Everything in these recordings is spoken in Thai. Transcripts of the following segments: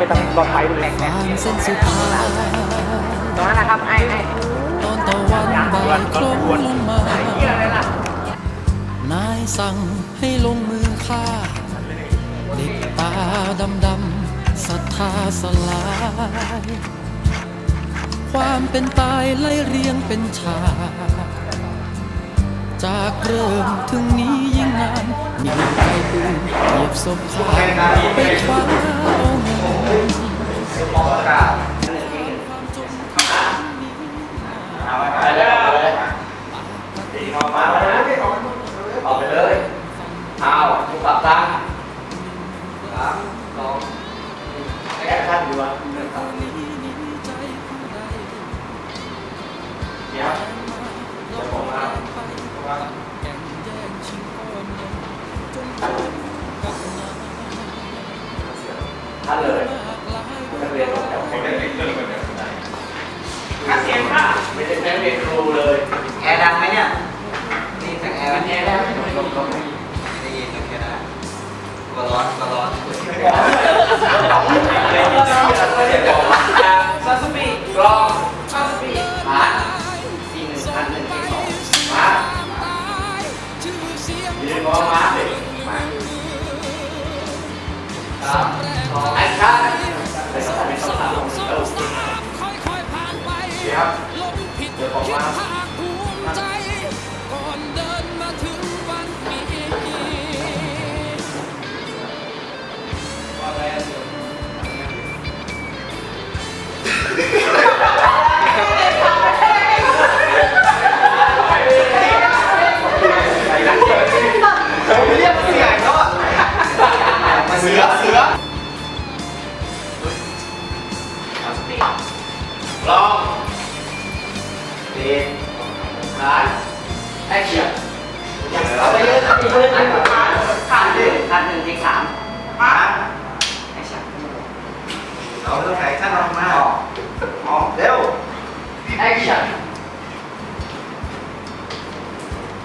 ไปทางปลอดภัยดูแลผ่านเส้นสุดท้ายตรงนั้นนะครับไอ้ไอ้ตอนตะวันบ่ายคล้งลงมาเหี้ยอะไรล่ะนายสั่งให้ลงมือฆ่า เด็กตาดำดำๆศรัทธาสลาย ความเป็นตายไล่เรียงเป็นฉากจากเริ่มถึงนี้ยิ่งนานมีใครปืนเหยียบศพขาไปคว้า เเรียนครูเลยแอร์ดังไหมเนี่ยนี่แต่งแอร์มันแย่ได้ไหมลงลงได้ยินโอเคนะก็ร้อนก็ร้อนซาซูมิกรองซาซูมิมาทีหนึ่งพันหนึ่งสองมายืนมองมาเลยมาสามสองแอคชั่นเป็นสองเป็นสองสามเออเดี๋ยว เ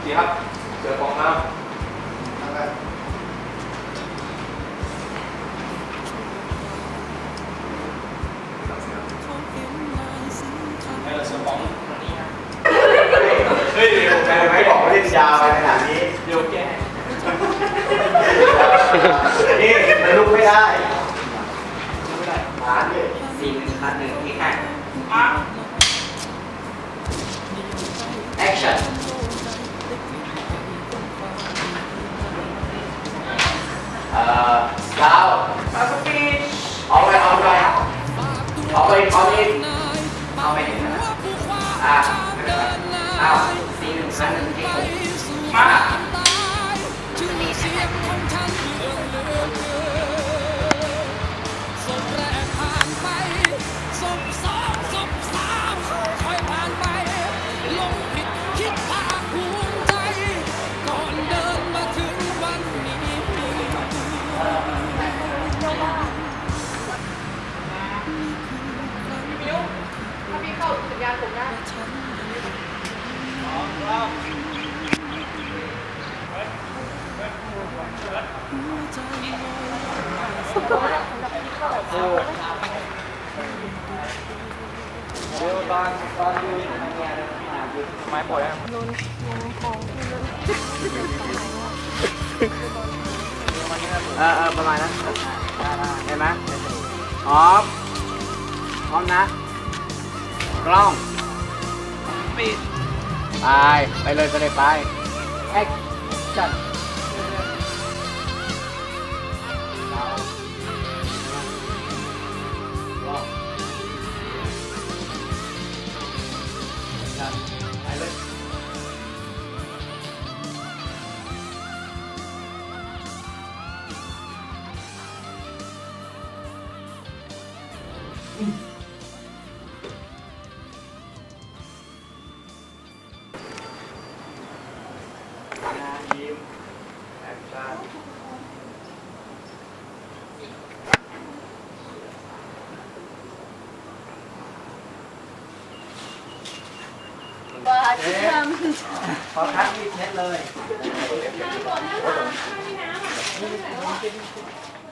ดีครับเสือของน้ำเฮ้ยแกไม่บอกว่าเล่นยาวไปขนาดนี้ เดี๋ยวแกนี่มันลุกไม่ได้ลุกไม่ได้หาดิสี่หนึ่งคันหนึ่งที่ห้าแอคชั่น เอาไปถึงนะอ่าอ้าวสี่หนึ่งคันหนึ่งเก่งมา เดี๋ยวตอนตอนดูไม้ปล่อยนะโดนงงของเลยเออเออประมาณนั้นเห็นไหมพร้อมพร้อมนะ กล้องปิดไปไปเลยไปเลยไปแอคชั่น พอคัดมีเช็ดเลย น้ำก่อนน้ำนไม่มีน้ำอะ